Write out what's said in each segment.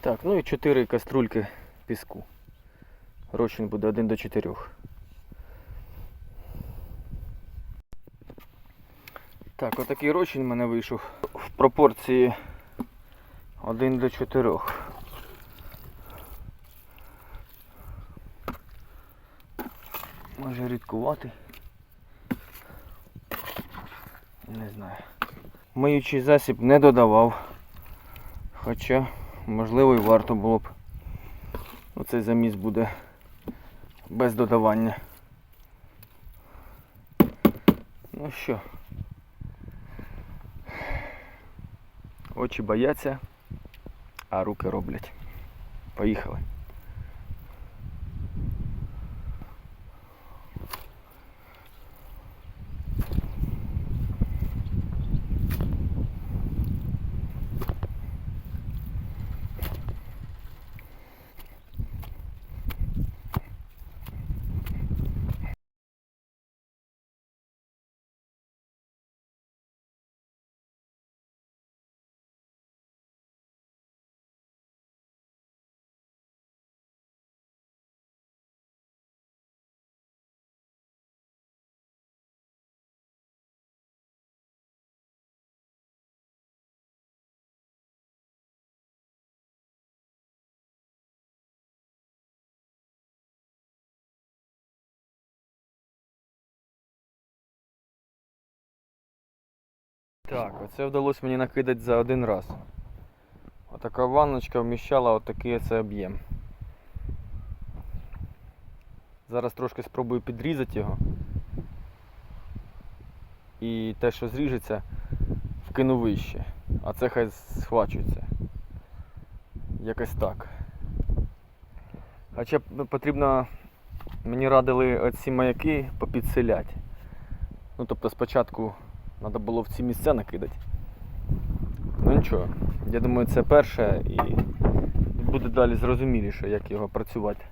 Так, ну і 4 каструльки піску. Розчин буде 1 до 4. Так, отакий розчин в мене вийшов в пропорції 1 до 4. Може рідкувати. Не знаю. Миючий засіб не додавав. Хоча, можливо, і варто було б. Оцей заміс буде без додавання. Ну що? Очі бояться, а руки роблять. Поїхали. Так, оце вдалося мені накидати за один раз. Отака ванночка вміщала отакий оце об'єм. Зараз трошки спробую підрізати його. І те, що зріжеться, вкину вище. А це хай схвачується. Якось так. Хоча потрібно, мені радили оці маяки попідселяти. Ну тобто спочатку Треба було в ці місця накидати. Ну нічого, я думаю, це перше і буде далі зрозуміліше, як його працювати.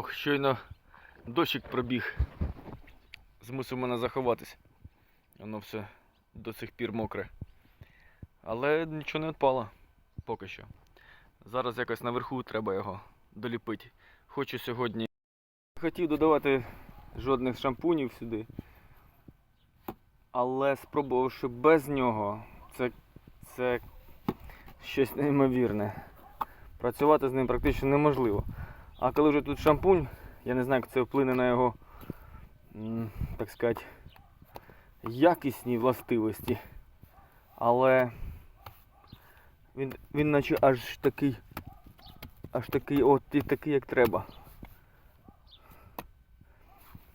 Ох, щойно дощик пробіг. Змусив мене заховатись. Воно все до сих пір мокре. Але нічого не відпало поки що. Зараз якось наверху треба його доліпити. Хочу сьогодні. Хотів додавати жодних шампунів сюди. Але спробувавши без нього, це, це щось неймовірне. Працювати з ним практично неможливо. А коли вже тут шампунь, я не знаю, як це вплине на його, так сказати, якісні властивості. Але він, він наче аж такий, аж такий, от і такий, як треба.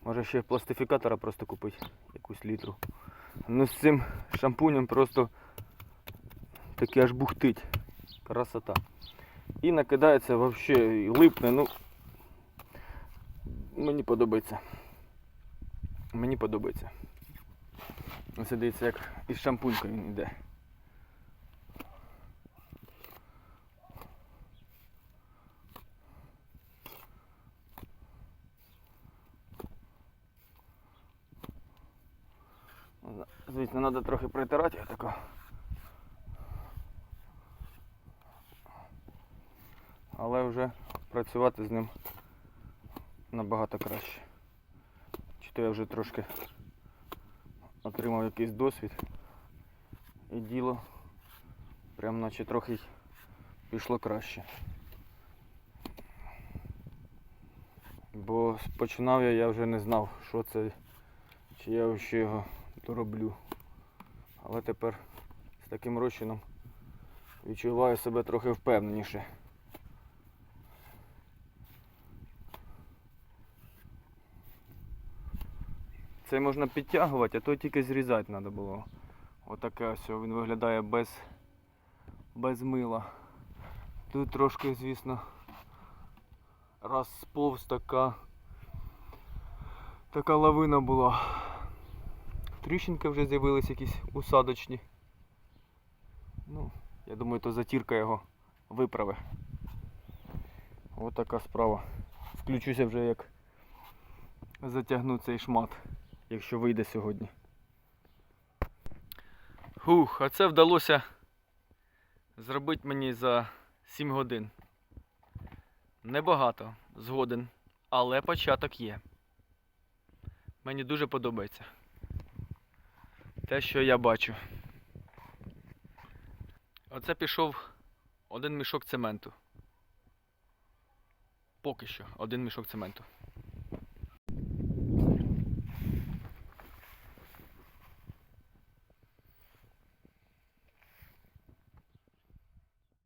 Може ще пластифікатора просто купити, якусь літру. Ну з цим шампунем просто таки аж бухтить. Красота. І накидається вообще і липне, ну мені подобається. Мені подобається. Ось дивіться, як із шампунькою він йде. Звісно, треба трохи притирати його тако. Але вже працювати з ним набагато краще. Чи то я вже трошки отримав якийсь досвід і діло прям наче трохи пішло краще. Бо починав я, я вже не знав, що це, чи я ще його дороблю. Але тепер з таким розчином відчуваю себе трохи впевненіше. Це можна підтягувати, а то тільки зрізати треба було. Отаке ось він виглядає без, без мила. Тут трошки, звісно, розповз така така лавина була. тріщинки вже з'явились якісь усадочні. Ну, я думаю, то затірка його виправи. Ось така справа. Включуся вже як затягну цей шмат, якщо вийде сьогодні. Хух, а це вдалося зробити мені за 7 годин. Небагато, згоден, але початок є. Мені дуже подобається. Те, що я бачу. Оце пішов один мішок цементу. Поки що один мішок цементу.